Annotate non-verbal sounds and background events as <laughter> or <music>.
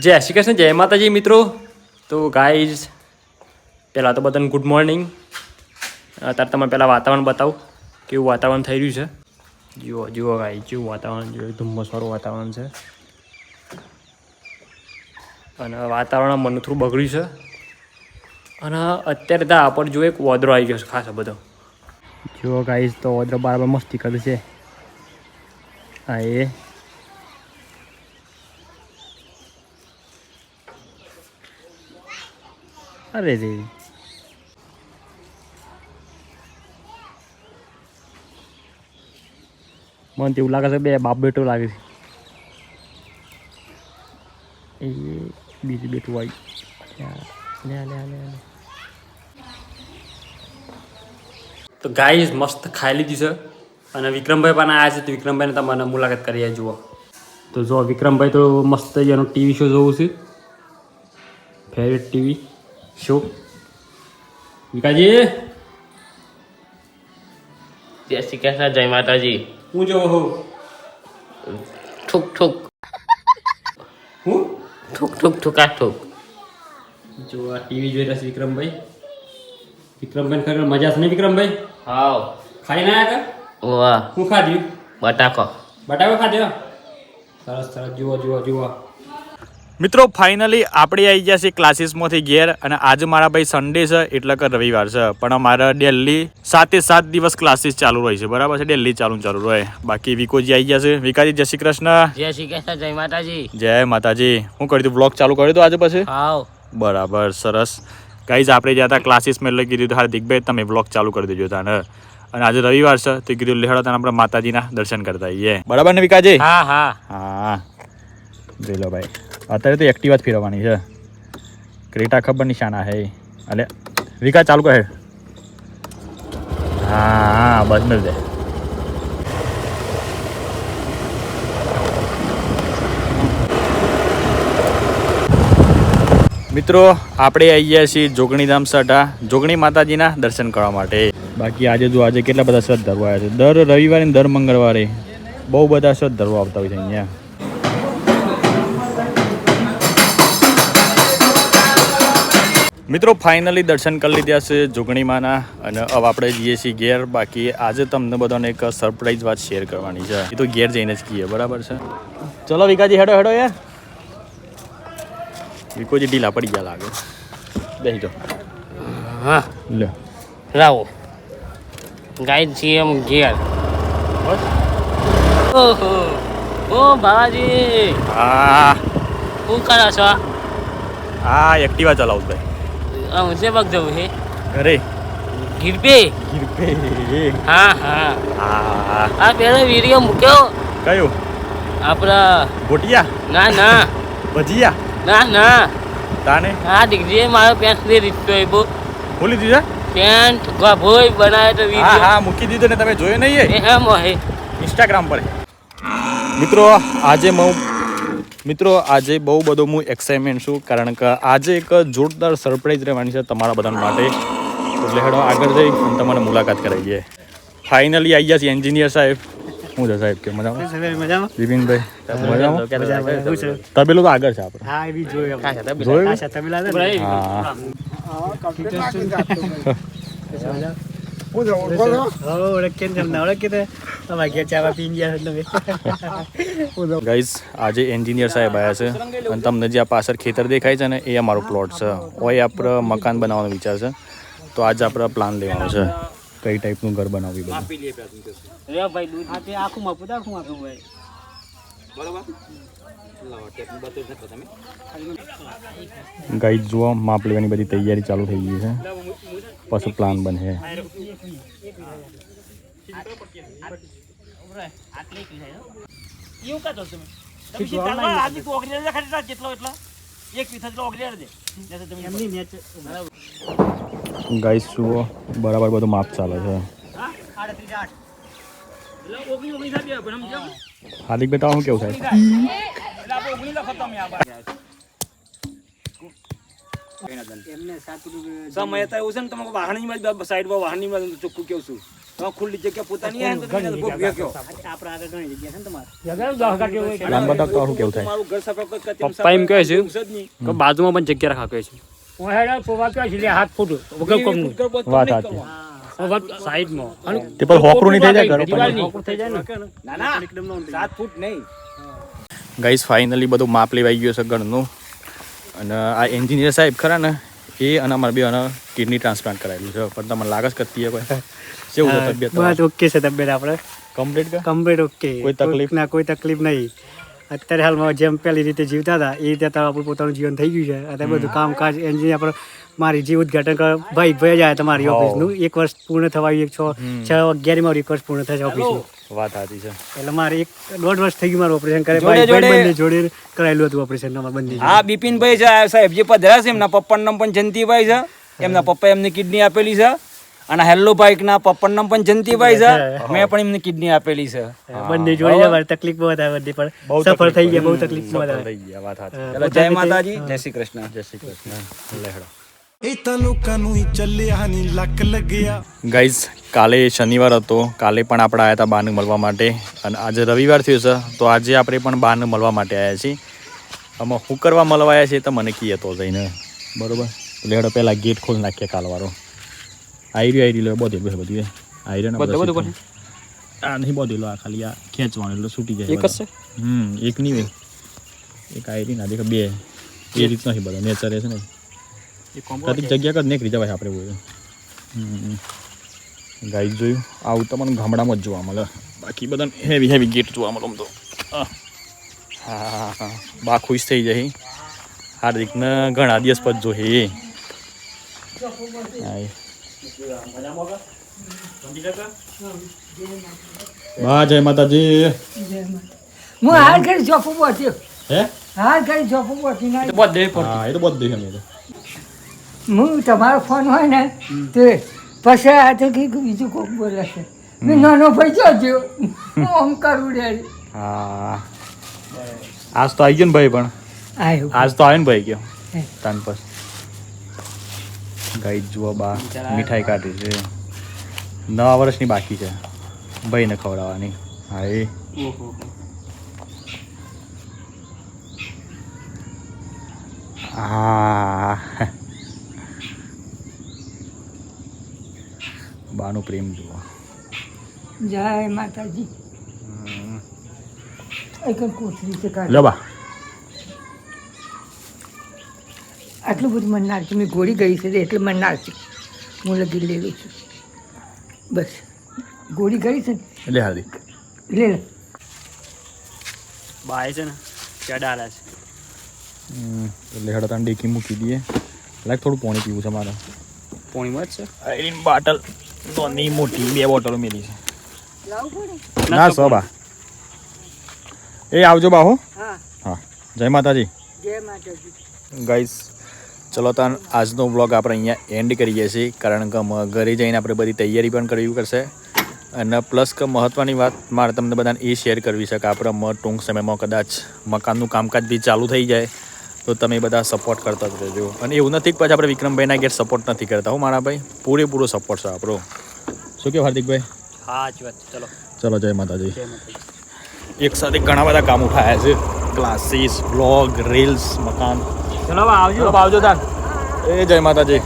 જય શ્રી કૃષ્ણ, જય માતાજી મિત્રો. તો ગાઈઝ પહેલાં તો બધાને ગુડ મોર્નિંગ અત્યારે તમે પહેલાં વાતાવરણ બતાવો, કેવું વાતાવરણ થઈ રહ્યું છે? જુઓ જુઓ ગાઈ જેવું વાતાવરણ જોયું ધુમ્મસવાળું વાતાવરણ છે. અને વાતાવરણ મન થોડું બગડ્યું છે. અને અત્યારે તો આપણ જો એક ઓદરો આવી ગયો છે ખાસ બધો. જુઓ ગાઈઝ તો ઓદરો બરાબર મસ્તી કરે છે. હા એ. અરે રે. મને એવું લાગે છે બે બાપ બેટો લાગે છે. એ બીજું બેટું આવી તો ગાઈઝ મસ્ત ખાઈ લીધી છે. અને વિક્રમભાઈ પણ આવ્યા છે, તો વિક્રમભાઈને તમારે મુલાકાત કરી જુઓ તો જો વિક્રમભાઈ તો મસ્ત એનો ટીવી શો જોવું છે. ફેવરેટ ટીવી શો વિકાજી જય શ્રી કૃષ્ણ જય માતાજી હું જો હું ઠુક ઠુક હું ઠુક ઠુક ઠુકા ઠુક જો આ ટીવી જોઈ રહ્યા છે વિક્રમભાઈ વિક્રમભાઈ ખરેખર મજા છે ને વિક્રમભાઈ હાવ ખાઈ ના આવ્યા વાહ હું ખાધ્યું બટાકો બટાકો ખાધ્યો સરસ સરસ જુઓ જુઓ જુઓ મિત્રો ફાઇનલી આપણે આવી ગયા છીએ ક્લાસીસમાંથી ઘેર અને આજે મારા ભાઈ સન્ડે છે એટલે કે રવિવાર છે. પણ અમારે ડેલી સાતે સાત દિવસ ક્લાસીસ ચાલુ રહે છે. બરાબર છે? ડેલી ચાલુ ચાલુ રહે બાકી વિકોજી આવી ગયા છે. વિકાજી જય શ્રી કૃષ્ણ. જય શ્રી કૃષ્ણ જય માતાજી. જય માતાજી. હું કરી દઉં? બ્લોગ ચાલુ કર્યો તો આજે પછી? બરાબર સરસ. ગાઈઝ આપણે જ્યાં હતા ક્લાસીસમાં એટલે કીધું હાર્દિકભાઈ તમે બ્લોગ ચાલુ કરી દેજો તાને. અને આજે રવિવાર છે તો કીધું લેહડો તને આપણે માતાજીના દર્શન કરતા આવીએ બરાબર ને વિકાજી હા હા. હા. લો ભાઈ. અત્યારે તો એક્ટિવા જ ફેરવવાની છે. ક્રેટા ખબર નહીં શાના હે અલે, વિકા ચાલુ કહે હા હા, બસ મળી જાય. મિત્રો, આપણે આવી ગયા છીએ જોગણીધામ સટા જોગણી માતાજીના દર્શન કરવા માટે. બાકી આજે જો આજે કેટલા બધા શ્રદ્ધાળુ આવ્યા છે. દર રવિવારે દર મંગળવારે બહુ બધા શ્રદ્ધાળુ આવતા હોય છે અહીંયા. મિત્રો ફાઇનલી દર્શન કરી લીધા છે જોગણીમાના અને હવે આપણે જઈએ છીએ ઘેર. બાકી આજે તમને બધાને એક સરપ્રાઈઝ વાત શેર કરવાની છે. એ તો ઘેર જઈને જ કહીએ બરાબર છે? ચલો વિકાજી હેડો હેડો યાર વિકોજી ઢીલા પડી ગયા લાગે. બેસી જાઓ. હા. લે. રાવો ગાય છીએ એમ ઘેર. ઓહો. ઓ બાબાજી હા. શું કરો છો? હા એક્ટિવા ચલાવું ભાઈ. છે બગ જવું છે. અરે. ગીરપે. ગીરપે. હા હા. હા. આ પેલો વીડિયો મૂક્યો. કયો? આપણા ગોટિયા ના ના. ભજીયા? ના ના. તાને હા દીકરીએ મારો પેન્ટ દે દીધો એ બહુ ભૂલી દીધા પેન્ટ ગભોય બનાવ્યો તો હા વીડિયો હા મૂકી દીધો ને તમે જોયો નહીં એ? હે ઇન્સ્ટાગ્રામ પર. મિત્રો આજે હું મિત્રો આજે બહુ બધો હું એક્સાઇટમેન્ટ છું કારણ કે આજે એક જોરદાર સરપ્રાઈઝ રહેવાની છે તમારા બધા માટે. એટલે હેડો આગળ જઈ અને તમને મુલાકાત કરાવીએ ફાઇનલી આવી ગયા છે એન્જિનિયર સાહેબ. હું છે સાહેબ કે મજામાં? વિપિનભાઈ મજામાં? તબેલું તો આગળ છે આપણે. હા. જોયું <laughs> હા હો, ને તમને ઓળખીએ તો તમારા ઘેર ચાવા પીને ગયા તમે. ગાઈઝ આજે એન્જિનિયર સાહેબ આવ્યા છે. અને તમને જે આ પાછળ ખેતર દેખાય છે ને એ અમારો પ્લોટ છે. ઓય આપણે મકાન બનાવવાનો વિચાર છે. તો આજે આપણે પ્લાન લેવાનો છે. કઈ ટાઈપનું ઘર બનાવવું એ બધું? ભાઈ દૂધ. આખું માપું આખું માપું ભાઈ. ગાઈઝ જુઓ માપ લેવાની બધી તૈયારી ચાલુ થઈ ગઈ છે પછી પ્લાન બનશે એવું કાતો તમે તમે જે ચાલવા આજે તો ઓગળી રહ્યા ખાલી જેટલો એટલો એક પીસ એટલો ઓગળી રહ્યા દે જैसे તમે એમની મેચ ગાઈઝ જુઓ બરાબર બધું માપ ચાલે છે હાર્દિક બેટા શું કેવું થાય? તો એવું છે ને ચોખ્ખું કેવું છું? ખુલ્લી જગ્યા પોતાની આવે તો તમે કોઈ ભેગ્યો. આપણે આગળ ઘણી જગ્યા છે ને તમારે? તો કેવું થાય? મારું ઘર સફા કોઈ પપ્પા એમ કહે છે. કે બાજુમાં પણ જગ્યા રાખવા કહે છે. હું હેડા પોવા કહે છે હાથ ફૂટ. વગર કોમ વાત. કરવાનું. સાઈડમાં તે પર હોકરું નહીં થઈ જાય ઘરો દિવાલની થઈ જાય ને? ના ના. સાત ફૂટ નહીં. ગાઈસ ફાઇનલી બધું માપ લેવાઈ ગયું છે ઘરનું. અને આ એન્જિનિયર સાહેબ ખરા ને એ અને અમારે બે અને કિડની ટ્રાન્સપ્લાન્ટ કરાવેલું છે. પણ તમને લાગે છે કત્તીએ કોઈ <laughs> કેવું છે તબિયત? બસ ઓકે છે તબિયત આપણે કમ્પ્લીટ કમ્પ્લીટ ઓકે. કોઈ તકલીફ? ના કોઈ તકલીફ નહીં. અત્યારે હાલમાં જેમ પહેલી રીતે જીવતા હતા એ રીતે અત્યારે આપણું પોતાનું જીવન થઈ ગયું છે. અત્યારે બધું કામકાજ એન્જિનિયર પર મારી જે ઉદઘાટન કર ભાઈ ભાઈ જાય તમારી. ઓફિસનું એક વર્ષ પૂર્ણ થવા એક છ છ અગિયારી મારું એક વર્ષ પૂર્ણ થશે ઓફિસનું વાત સાચી છે. એટલે મારે એક દોઢ વર્ષ થઈ ગયું મારું ઓપરેશન કરે ભાઈ બંને જોડે કરાયેલું હતું ઓપરેશન અમારે બંને. હા બિપિનભાઈ છે સાહેબ જે પધરા છે એમના પપ્પાનું નામ પણ જયંતિભાઈ છે. એમના પપ્પા એમને કિડની આપેલી છે. અને હેલ્લો ભાઈક ના પપ્પન નામ પણ જંતીભાઈ છે. મેં પણ એમને કિડની આપેલી છે. બંને જોઈને વાર તકલીફ બહુ થાય બધી પણ સફળ થઈ ગયા બહુ તકલીફ બહુ થઈ જય માતાજી. જય શ્રી કૃષ્ણ. જય શ્રી કૃષ્ણ. લેહડો. ગાઈઝ કાલે શનિવાર હતો. કાલે પણ આપણે આવ્યા હતા બાને મળવા માટે. અને આજે રવિવાર થયો છે તો આજે આપણે પણ બાને મળવા માટે આવ્યા છીએ. આમાં હું કરવા મળવા આવ્યા છીએ તો મને કીએ તો જઈને. બરોબર? લેડો પહેલાં ગેટ ખોલી નાખીએ કાલવાળો. આઈ આયરી આઈ રહ્યો બધે બધું રહ્યો બધે બધું આ નહીં બધેલો આ ખાલી આ ખેંચવાનું એટલે છૂટી જાય એક છે હમ એક નહીં હોય એક આઈ રહી ના દેખા બે એ રીત નથી બધા નેચર છે ને કદી જગ્યા કદ નીકળી જવાય આપણે બોલે ગાઈ જોયું આવું તમને ગામડામાં જ જોવા મળે બાકી બધા હેવી હેવી ગેટ જોવા મળે તો. હા હા બા ખુશ થઈ જાય હાર્દિકને ઘણા દિવસ પછી જોઈએ. બા જય માતાજી. હું હાર ઘડી ચોપું પહોંચ્યો હે? હાર ઘડી ચોપું પહોંચી ના બધે હા એ તો બધું અમે તો હું તમારો ફોન હોય ને તે પછી આ તો કંઈક બીજું કોક બોલે છે. મેં નાનો ભાઈ જોજો હું આમ કરું હા. આજ તો આવી ગયો ને ભાઈ પણ. આજ તો આવ્યો ને ભાઈ ગયો. તાન પર. ગાઈ જુઓ બા મીઠાઈ કાઢી છે. નવા વર્ષની બાકી છે. ભાઈને ખવડાવવાની. હા એ. હા. બાનું પ્રેમ જુઓ. જય માતાજી. કોથળી છે કાઢ. લો બા. આટલું બધું મને છે. મેં ગોળી ગઈ છે એટલે મને છે. હું લગી લેવી છું. બસ. ગોળી ગઈ છે એટલે હાલી લે. લે બાય છે ને. ચડાલા છે. એટલે હડા તને ડેકી મૂકી દઈએ. લાગ થોડું પાણી પીવું છે મારે. પોણીમાં જ છે? આઈરીન બોટલ નાની મોટી બે બોટલો મેલી છે. ના સો બા. એ આવજો બા હો. હા. હા. જય માતાજી. જય માતાજી. ગાઈસ ચલો તાન આજનો વ્લોગ આપણે અહીંયા એન્ડ કરીએ છીએ કારણ કે મ- ઘરે જઈને આપણે બધી તૈયારી પણ કરવી પડશે. અને પ્લસ કે મહત્ત્વની વાત મારે તમને બધાને એ શેર કરવી છે કે આપણે મ ટૂંક સમયમાં કદાચ મકાનનું કામકાજ બી ચાલુ થઈ જાય તો તમે બધા સપોર્ટ કરતા જ રહેજો. અને એવું નથી કે પછી આપણે વિક્રમભાઈના ઘેર સપોર્ટ નથી કરતા હું મારા ભાઈ પૂરેપૂરો સપોર્ટ છે આપણો. શું કહ્યું હાર્દિકભાઈ? હા સાચી વાત ચલો. ચલો જય માતાજી. જય માતાજી. એક સાથે ઘણા બધા કામ ઉઠાયા છે. ક્લાસીસ બ્લોગ રીલ્સ મકાન. ચલો આવજો. આવજો તાન એ જય માતાજી.